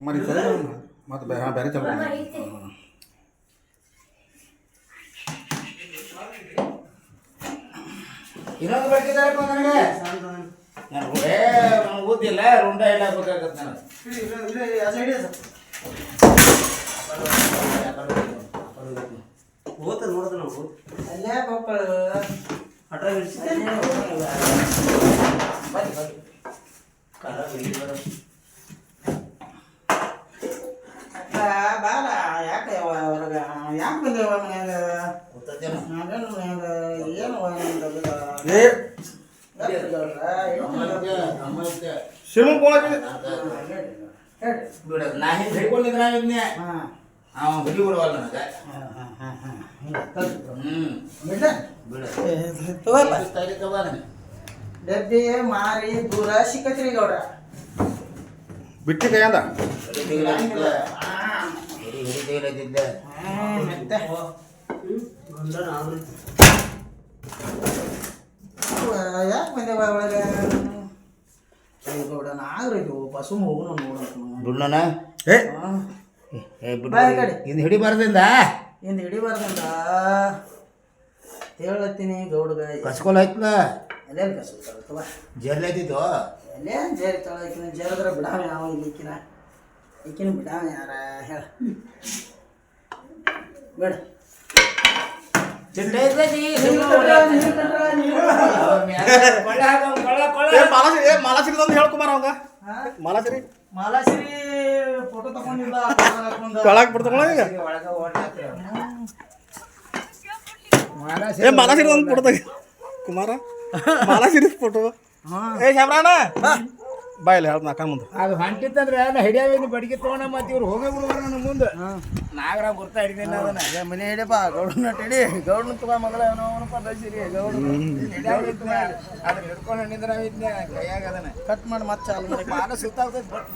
మరి ಮತ್ತೆ ಬೇರೆ ಚಲೋ ಇನ್ನೊಂದು ಬೇಕಿದ್ದಾರಪ್ಪ ನನಗೆ ನಾನು ಗೊತ್ತಿಲ್ಲ ರುಂಡ ಇಲ್ಲ ಬೇಕಾಗತ್ತೆ ನನಗೆ. ಹೋತ ನೋಡ್ದ ನಾವು. ಅಲ್ಲೇ ಪಾಪ ಹಠ ಹಿಡಿಸಿದೆ ಬನ್ನಿ ಬನ್ನಿ. ಬಾಲ ಯಾಕೆ ಬಂದೇವ ಮನ್ಯಾಗ ನಾವೇನು ಮನ್ಯಾಗ ಏನು ಏ. ಶಿವ ಬಿಡ ನಾ ಹಿಂಗೆ ಹಿಡ್ಕೊಂಡಿದ್ರೆ ಇದನ್ನೇ ಅವ ಹುಡುಗಿ ಬಿಡವಲ್ಲ ನನಗೆ. ಹಾಂ ಹಾಂ ಹಾಂ ಹಾಂ. ಹಿಂಗೆ ಕಲ್ತು ಹ್ಞೂ ಬಿಡ. ಬಿಡ ತಲೆ ತಗೋ ನನಗೆ? ಡಬ್ಬಿ ಮಾರಿ ದೂರ ಸಿಕ್ಕತ್ರಿ ಗೌಡ ಬಿಟ್ಟಿ ಕೈಯಂದ ಹುಡುಗಿ ತೆಗಿಲತ್ತಿದ್ದೆ ಹುಡುಗಿ ತೆಗಿಲತ್ತಿದ್ದೆ ಹಾಂ ಮತ್ತೆ ಗಂಡ ನಾವು ಯಾಕೆ ಬಂದೇವ ಒಳಗೆ ಗೌಡನ ಗೌಡ ಹೋಗೋಣ ಏ ಏ ಬಿಡು. ಇನ್ನು ಹಿಡಿಬಾರ್ದಿಂದ? ಇಂದು ಹಿಡಿಬಾರ್ದಂತ ಹೇಳತ್ತೀನಿ ಗೌಡಗ ಕಸ್ಕೊಲ್ ಆಯ್ತಲ್ಲ ಎಲ್ಲೇನು ಕಸ್ಕೊಳ್ತವ ಜೇರ್ಲೈತಿದ್ದು ಎಲ್ಲೇನು ಎಲ್ಲೇ ಜೇರಿ ತೊಳಕಿನ ಜೇರಿದ್ರೆ ಬಿಡಾವೆ ನಾವು ಯಾವ ಇಲ್ಲಿ ಈಕಿನ ಬಿಡ ಯಾರ? ಹೇಳ. ಬೇಡ. ಚಿಂತೆ ಐತ್ಲಜಿ, ಸುಮ್ನೆ ನೀರು ಓಡಾಡ್ತಾನೆ. ಕಟ್ರ, ನೀರು ಅವ್ನ್ ಮ್ಯಾಗ ಕೊಳ್ಳೆ ಹಾಕವ್ನ್, ಕೊಳ್ಳೆ, ಕೊಳ್ಳೆ. ಏ ಮಾಲಾಸಿರಿ ಏ ಮಾಲಾಸಿರಿ ಒಂದು ಹೇಳ್ಕುಮಾರ ಅವಂಗ ಫೋಟೋ ತಗೊಂಡಿಲ್ಲ ಕೆಳಗೆ ಬಿಡ್ತಕೊಳ್ಳ ಈಗ. ಏ ಮಾಲಾಸಿರಿ ಒಂದು ಫೋಟೋ ತೆಗಿ ಕುಮಾರ ಮಾಲಾಸಿರಿ ಫೋಟೋ ಏ ಶಾಮ್ರಾಣ ಬಾ ಹೇಳ್ದು ನಾಕ ಮುಂದೆ. ಅದು ಹೊಂಟಿತ್ತಂದ್ರೆ ನಾ ಹಿಡಿಯಾವೇನು ಬಡಿಗೆ ತೊಗೊಂಡ ಮತ್ತೆ ಇವ್ರು ಹೋಗೇ ಬಿಡುವ ನನ್ನ ಮುಂದೆ. ನಾಗರ ಗುರ್ತಾ ಹಿಡಿದಿಲ್ಲ ಅದನ್ನ. ಮನೆ ಹಿಡಿಯಪ್ಪ ಗೌಡನ ಹಿಡಿ. ಗೌಡನ ತಗೋ ಮೊದಲ ಅವನಪ್ಪ ದಸಿರಿ ಗೌಡ ಅದನ್ನ ಹಿಡ್ಕೊಂಡು ನಿಂದ್ರೆ ಕೈಯಾಗ ಅದನ್ನ. ಕಟ್ ಮಾಡಿ ಮತ್ತೆ ಚಾಲು ಮಾಡಿ. ಮಾನ ಸುತ್ತಾಗ್ತೈತೆ ಬಟ್